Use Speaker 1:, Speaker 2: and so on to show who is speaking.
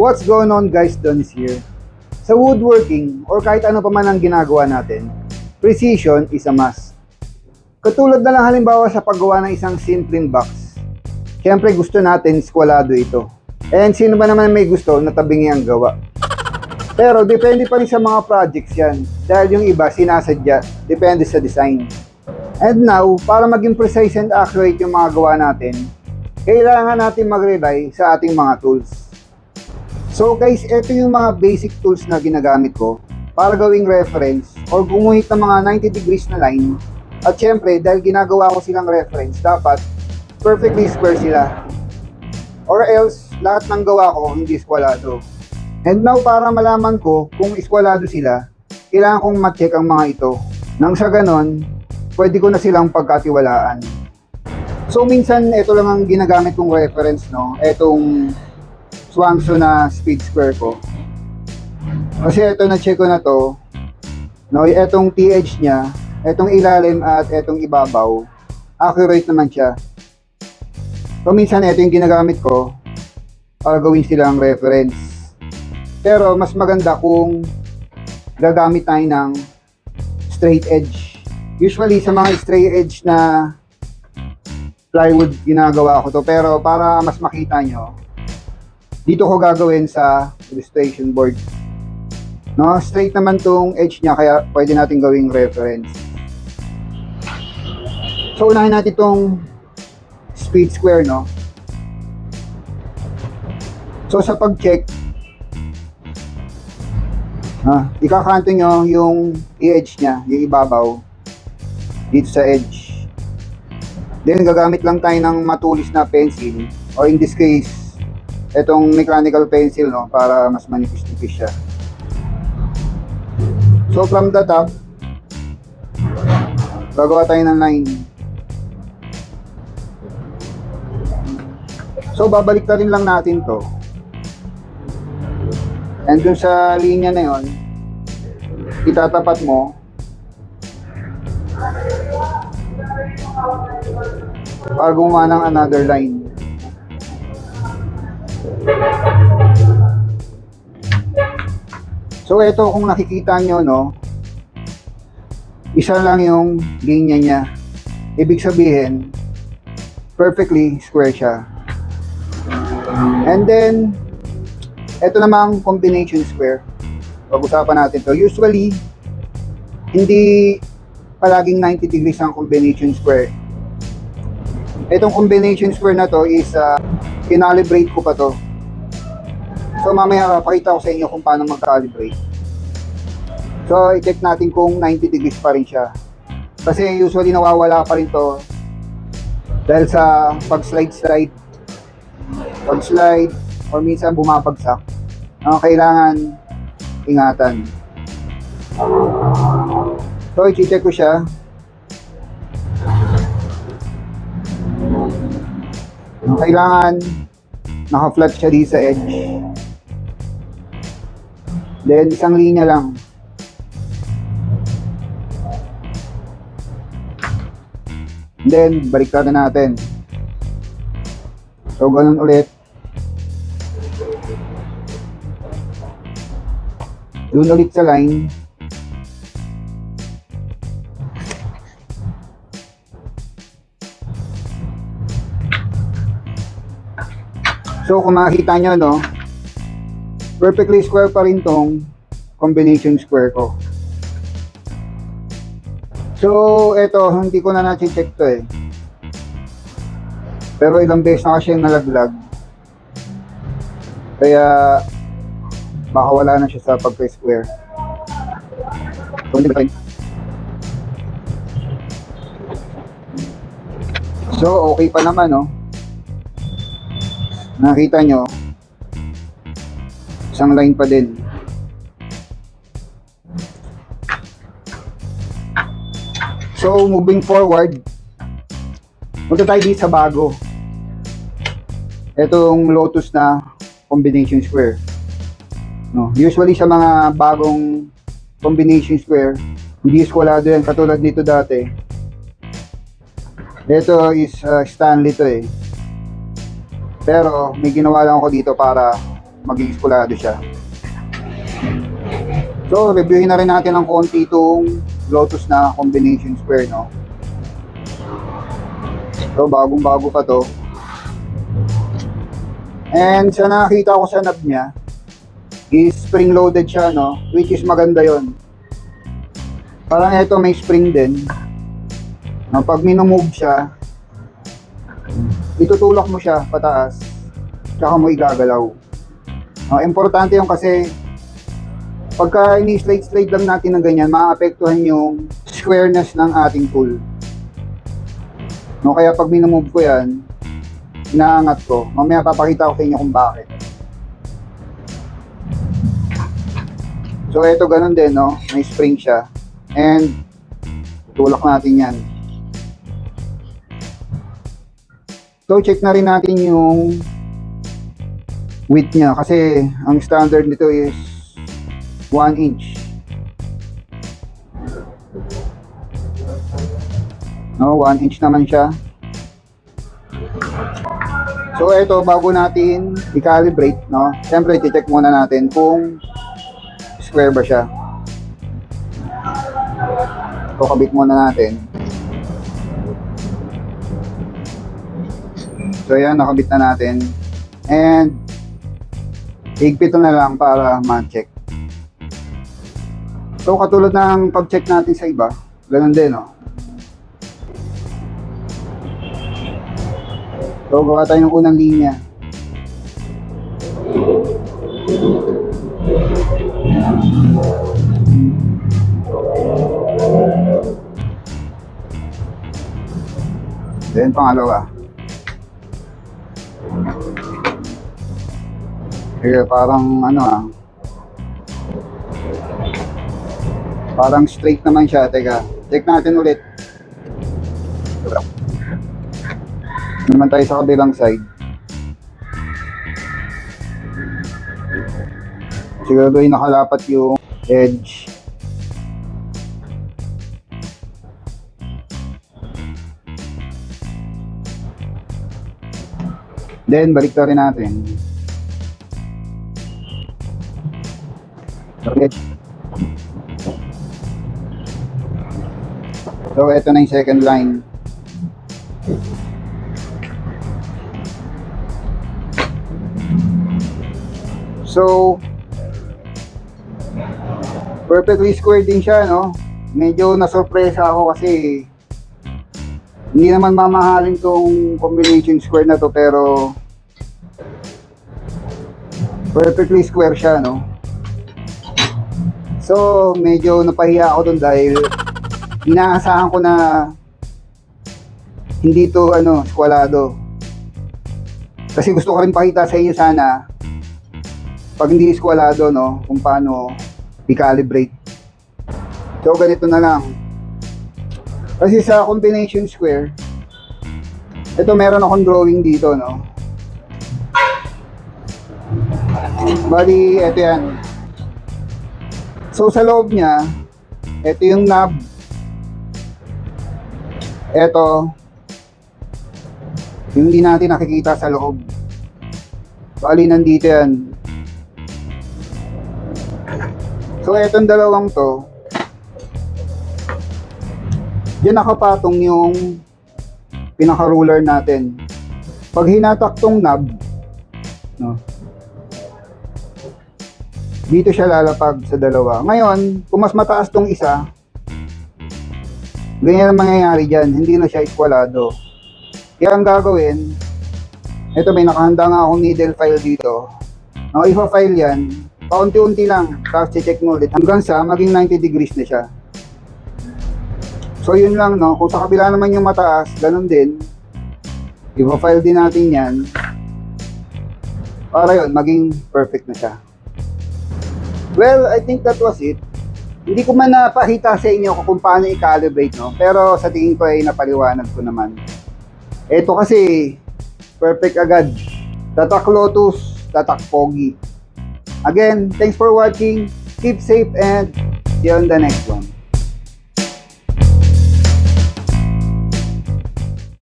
Speaker 1: What's going on guys, Don is here. Sa woodworking or kahit ano pa man ang ginagawa natin, precision is a must. Katulad na lang halimbawa sa paggawa ng isang simpleng box. Siyempre gusto natin skwalado ito. And sino ba naman may gusto na tabingi ang gawa? Pero depende pa rin sa mga projects yan. Dahil yung iba sinasadya, depende sa design. And now, para maging precise and accurate yung mga gawa natin, kailangan natin mag-rely sa ating mga tools. So guys, ito yung mga basic tools na ginagamit ko para gawing reference or gumuhit ng mga 90 degrees na line. At syempre, dahil ginagawa ko silang reference, dapat perfectly square sila. Or else, lahat ng gawa ko hindi skwalado. And now, para malaman ko kung iskwalado sila, kailangan kong ma-check ang mga ito. Nang sa ganon, pwede ko na silang pagkatiwalaan. So, minsan, ito lang ang ginagamit kong reference, no? Etong Swangso na speed square ko. Kasi ito na-check ko na to, no, etong TH niya, etong ilalim at etong ibabaw, accurate naman siya. So minsan ito yung ginagamit ko para gawin silang reference. Pero mas maganda kung gagamit tayo ng straight edge. Usually sa mga straight edge na plywood ginagawa ko to pero para mas makita nyo dito ko gagawin sa illustration board. No, straight naman tong edge niya kaya pwede natin gawing reference. So unahin natin tong speed square, no? So sa pag-check, ah, ikakanto nyo yung i-edge niya, yung ibabaw, dito sa edge. Then gagamit lang tayo ng matulis na pencil, or in this case, itong mechanical pencil no para mas manipis-nipis siya. So from the top, gagawa tayo ng line. So babalik na rin lang natin to. And dun sa linya na yon, itatapat mo para gumawa ng another line. So ito kung nakikita nyo no, isa lang yung linya niya. Ibig sabihin, perfectly square siya. And then, ito namang combination square. Pag-usapan natin to. Usually, hindi palaging 90 degrees ang combination square. Itong combination square na to is uh, kinalibrate ko pa to. So mamaya pakita ko sa inyo kung paano mag-calibrate. So i-check natin kung 90 degrees pa rin siya. Kasi usually nawawala pa rin to dahil sa pag-slide-slide, pag-slide, or minsan bumabagsak. Ang kailangan ingatan. So i-check ko siya. Kailangan naka-flat siya dito sa edge. Then, isang linya lang. Then, baliktad na natin. So, ganun ulit. Doon ulit sa line. So, kung makikita nyo, no, perfectly square pa rin tong combination square ko. So, eto, hindi ko na na-check to eh. Pero ilang beses na kasi nalaglag. Kaya, baka wala na siya sa pagka-square. Tayo? So, okay pa naman, no? Nakita nyo, isang line pa din. So, moving forward, punta tayo dito sa bago. Itong Lotus na combination square. No, usually sa mga bagong combination square, hindi skwalado yan katulad dito dati. Ito is uh, Stanley to eh. Pero may ginawa lang ako dito para maging skulado siya. So, reviewin na rin natin ng konti itong Lotus na combination square, no? So, bagong-bago pa to. And sa nakita ko sa knob niya, is spring-loaded siya, no? Which is maganda yon. Parang ito may spring din. No, pag minumove siya, itutulak mo siya pataas, tsaka mo igagalaw. No, importante yung kasi pagka ini-slide-slide lang natin ng ganyan, maapektuhan yung squareness ng ating tool. No, kaya pag minumove ko yan, inaangat ko. Mamaya papakita ko sa inyo kung bakit. So, ito ganun din, no? May spring siya. And, tulak natin yan. So, check na rin natin yung width niya. Kasi, ang standard nito is 1 inch. No, 1 inch naman siya. So, ito, bago natin i-calibrate, no? Siyempre, check muna natin kung square ba siya. So, muna natin. So, yan, nakabit na natin. And, higpit na lang para ma-check. So, katulad ng pag-check natin sa iba, ganun din, no? So, gawa tayo ng unang linya. Then, pangalawa. Sige, parang ano ah. Parang straight naman siya. Teka, check natin ulit. Naman tayo sa kabilang side. Siguro yung nakalapat yung edge. Then, balik natin. So, ito na yung second line. So, perfectly square din siya, no? Medyo nasurpresa ako kasi hindi naman mamahalin tong combination square na to pero perfectly square siya, no? So, medyo napahiya ako dun dahil inaasahan ko na hindi to ano, skwalado. Kasi gusto ko rin pakita sa inyo sana pag hindi skwalado, no, kung paano i-calibrate. So, ganito na lang. Kasi sa combination square, ito meron akong drawing dito, no. Bali, ito yan. So, sa loob niya, ito yung knob. Ito, yung hindi natin nakikita sa loob. Bali, nandito yan. So, etong dalawang to, Diyan nakapatong yung pinaka-ruler natin. Pag hinatak tong knob, no, dito siya lalapag sa dalawa. Ngayon, kung mas mataas tong isa, ganyan ang mangyayari dyan. Hindi na siya equalado. Kaya ang gagawin, ito may nakahanda nga akong needle file dito. No, ipa-file yan, paunti-unti lang, tapos check mo ulit hanggang sa maging 90 degrees na siya. So yun lang no, kung sa kabila naman yung mataas, ganun din. I-file din natin yan. Para yun, maging perfect na siya. Well, I think that was it. Hindi ko man napakita sa inyo kung paano i-calibrate, no? Pero sa tingin ko ay napaliwanag ko naman. Ito kasi, perfect agad. Tatak Lotus, tatak Pogi. Again, thanks for watching. Keep safe and see you on the next one.